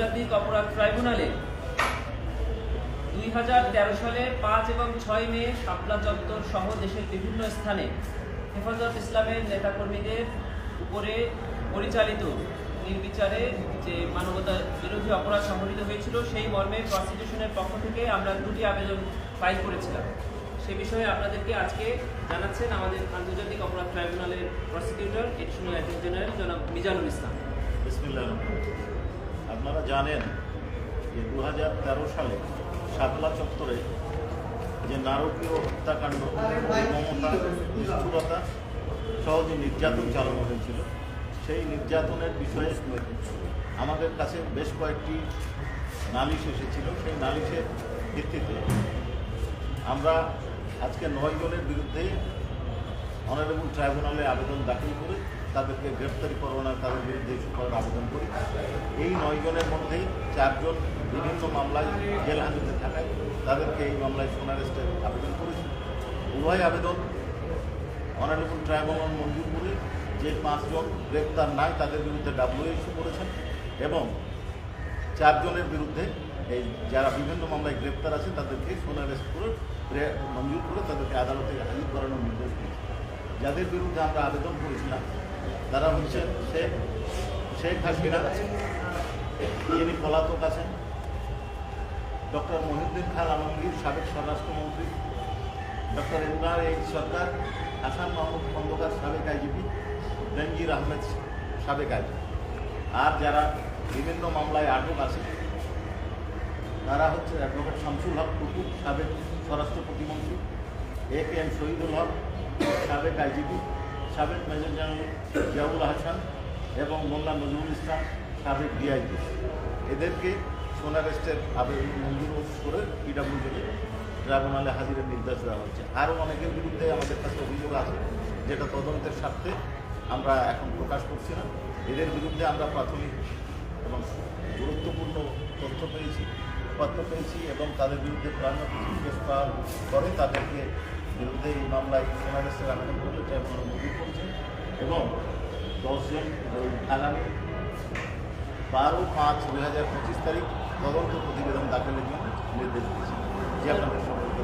আন্তর্জাতিক অপরাধ ট্রাইব্যুনালে দুই হাজার তেরো সালে পাঁচ এবং ছয় মে শাপলা চত্বর সহ দেশের বিভিন্ন স্থানে হেফাজত ইসলামের নেতাকর্মীদের উপরে পরিচালিত নির্বিচারে যে মানবতা বিরোধী অপরাধ সংঘটিত হয়েছিল, সেই মর্মে প্রসিকিউশনের পক্ষ থেকে আমরা দুটি আবেদন ফাইল করেছিলাম। সে বিষয়ে আপনাদেরকে আজকে জানাচ্ছেন আমাদের আন্তর্জাতিক অপরাধ ট্রাইব্যুনালের প্রসিকিউটর, এডিশনাল অ্যাটর্নি জেনারেল জনাব মিজানুল ইসলাম। বিসমিল্লাহ জানেন যে দু হাজার তেরো সালে শাপলা চত্বরে যে নারকীয় হত্যাকাণ্ড মমতা নিষ্ঠুরতা সহ যে নির্যাতন চালানো হয়েছিল, সেই নির্যাতনের বিষয়ে আমাদের কাছে বেশ কয়েকটি নালিশ এসেছিল। সেই নালিশের ভিত্তিতে আমরা আজকে নয় জনের বিরুদ্ধে অনারেবল ট্রাইব্যুনালে আবেদন দাখিল করে তাদেরকে গ্রেপ্তারি পরোয়ানা তাদের বিরুদ্ধে ইস্যু করার আবেদন করি। এই নয় জনের মধ্যেই চারজন বিভিন্ন মামলায় জেল হাজতে থাকায় তাদেরকে এই মামলায় সোনারেস্টের আবেদন করেছি। উভয় আবেদন অনারেবল ট্রাইব্যুনাল মঞ্জুর করে যে পাঁচজন গ্রেপ্তার নাই তাদের বিরুদ্ধে ডাব্লিউ ইস্যু করেছেন এবং চারজনের বিরুদ্ধে এই যারা বিভিন্ন মামলায় গ্রেপ্তার আছে তাদেরকে সোনারেস্ট করে মঞ্জুর করে তাদেরকে আদালতে হাজির করানোর নির্দেশ দিয়েছে। যাদের বিরুদ্ধে আমরা আবেদন করেছিলাম, তারা হচ্ছেন শেখ শেখ হাসিনা যিনি পলাতক আছেন, ডক্টর মহিউদ্দিন খান আলমগীর, সাবেক স্বরাষ্ট্রমন্ত্রী, ডক্টর ইমরান এইচ সরকার, হাসান মাহমুদ খন্দকার সাবেক আইজিপি বেনজির আহমেদ, সাবেক আইজিপি। আর যারা বিভিন্ন মামলায় আটক আছে, তারা হচ্ছে অ্যাডভোকেট শামসুল হক টুকু সাবেক স্বরাষ্ট্র প্রতিমন্ত্রী, এ কে এম শহীদুল হক সাবেক আইজিপি, সাবেক মেজর জেনারেল জিয়াউল হাসান এবং মোল্লা নজরুল ইসলাম, সাবেক ডিআইজি। এদেরকে সোনারেস্টের আবেদন মঞ্জুর করে পিডাব্লিউডিকে ট্রাইব্যুনালে হাজিরের নির্দেশ দেওয়া হচ্ছে আরও অনেকের বিরুদ্ধে আমাদের কাছে অভিযোগ আছে, যেটা তদন্তের স্বার্থে আমরা এখন প্রকাশ করছি না। এদের বিরুদ্ধে আমরা প্রাথমিক এবং গুরুত্বপূর্ণ তথ্য পেয়েছি পত্র পেয়েছি এবং তাদের বিরুদ্ধে প্রাণনাথ জিজ্ঞেস পরে তাদেরকে বিরুদ্ধে এই মামলায় সোনারেস্টের আবেদন করলে ট্রাইব্যুনাল মঞ্জুর করছে এবং দশজন আগামী বারো পাঁচ দুই হাজার পঁচিশ তারিখ তদন্ত প্রতিবেদন দাখিলের জন্য নির্দেশ দিয়েছে। যে আপনাদের সম্পর্কে